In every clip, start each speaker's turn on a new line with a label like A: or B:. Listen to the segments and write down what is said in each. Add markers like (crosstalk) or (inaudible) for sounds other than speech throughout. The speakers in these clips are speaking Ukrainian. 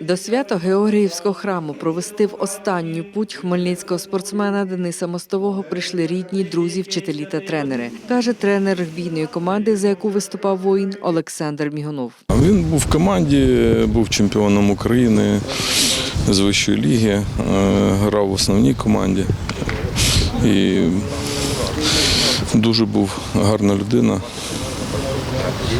A: До свято Георгіївського храму провести в останню путь хмельницького спортсмена Дениса Мостового прийшли рідні, друзі, вчителі та тренери, каже тренер регбійної команди, за яку виступав воїн Олександр Мігунов.
B: Він був в команді, був чемпіоном України з вищої ліги, е, грав в основній команді. І дуже був гарна людина,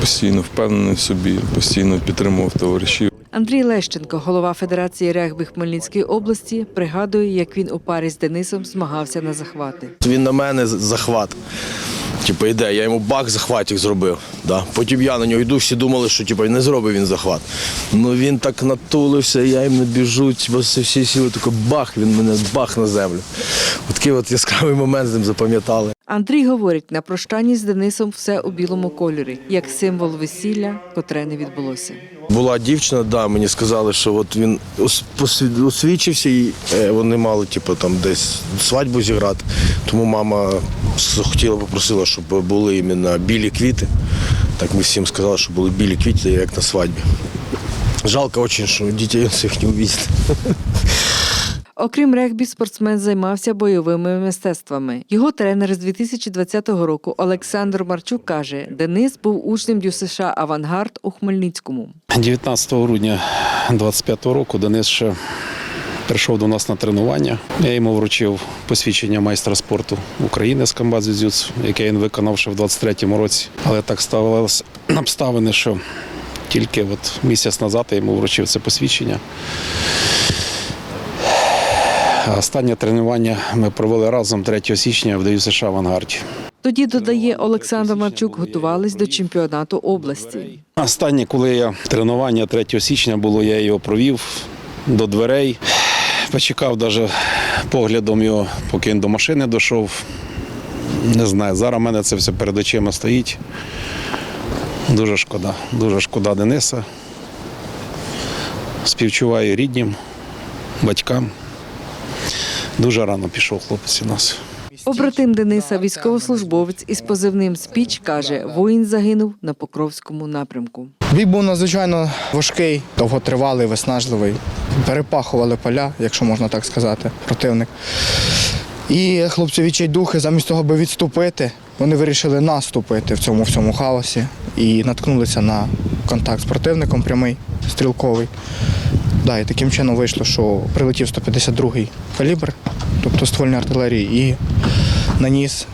B: постійно впевнений в собі, постійно підтримував товаришів.
A: Андрій Лещенко, голова Федерації регби Хмельницької області, пригадує, як він у парі з Денисом змагався на захвати.
C: Він на мене захват. Типу, йде, я йому бах захватик зробив. Да. Потім я на нього йду, всі думали, що типу, не зробив він захват. Ну він так натулився, я їм не біжу, типу, всі сіли, тако бах, він мене бах на землю. От Такий от яскравий момент з ним запам'ятали.
A: Андрій говорить, на прощанні з Денисом все у білому кольорі, як символ весілля, котре не відбулося.
C: Була дівчина, да, мені сказали, що от він освічився і е, вони мали типу, там десь свадьбу зіграти. Тому мама хотіла, попросила, щоб були іменно білі квіти. Так ми всім сказали, що були білі квіти, як на свадьбі. Жалко дуже, що дітей всіх не увидіти. (laughs)
A: Окрім регбі, спортсмен займався бойовими мистецтвами. Його тренер з 2020 року Олександр Марчук каже, Денис був учнем ДЮСШ Авангард у Хмельницькому.
D: 19 грудня 25-го року Денис ще прийшов до нас на тренування. Я йому вручив посвідчення майстра спорту України з комбат яке він виконав ще в 23-му році. Але так ставилися обставини, що тільки от місяць назад я йому вручив це посвідчення. Останнє тренування ми провели разом 3 січня в ДЮСШ «Авангарді».
A: Тоді додає Олександр Марчук, готувались до чемпіонату області.
D: Останнє, коли я тренування 3 січня було, я його провів до дверей. Почекав навіть поглядом його, поки він до машини дійшов. Не знаю, зараз в мене це все перед очима стоїть. Дуже шкода. Дуже шкода Дениса. Співчуваю ріднім, батькам. Дуже рано пішов хлопець у нас.
A: Побратим Дениса, військовослужбовець із позивним Спіч, каже, воїн загинув на Покровському напрямку.
E: Бій був надзвичайно важкий, довготривалий, виснажливий. Перепахували поля, якщо можна так сказати, противник. І хлопці відчайдухи, замість того, аби відступити, вони вирішили наступити в цьому всьому хаосі і наткнулися на контакт з противником прямий, стрілковий. Да, і таким чином вийшло, що прилетів 152-й калібр, тобто ствольної артилерії, і наніс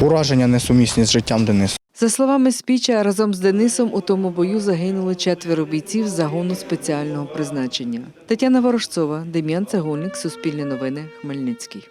E: ураження несумісні з життям Дениса.
A: За словами Спіча, разом з Денисом у тому бою загинули четверо бійців з загону спеціального призначення. Тетяна Ворожцова, Дем'ян Цегольник, Суспільне новини, Хмельницький.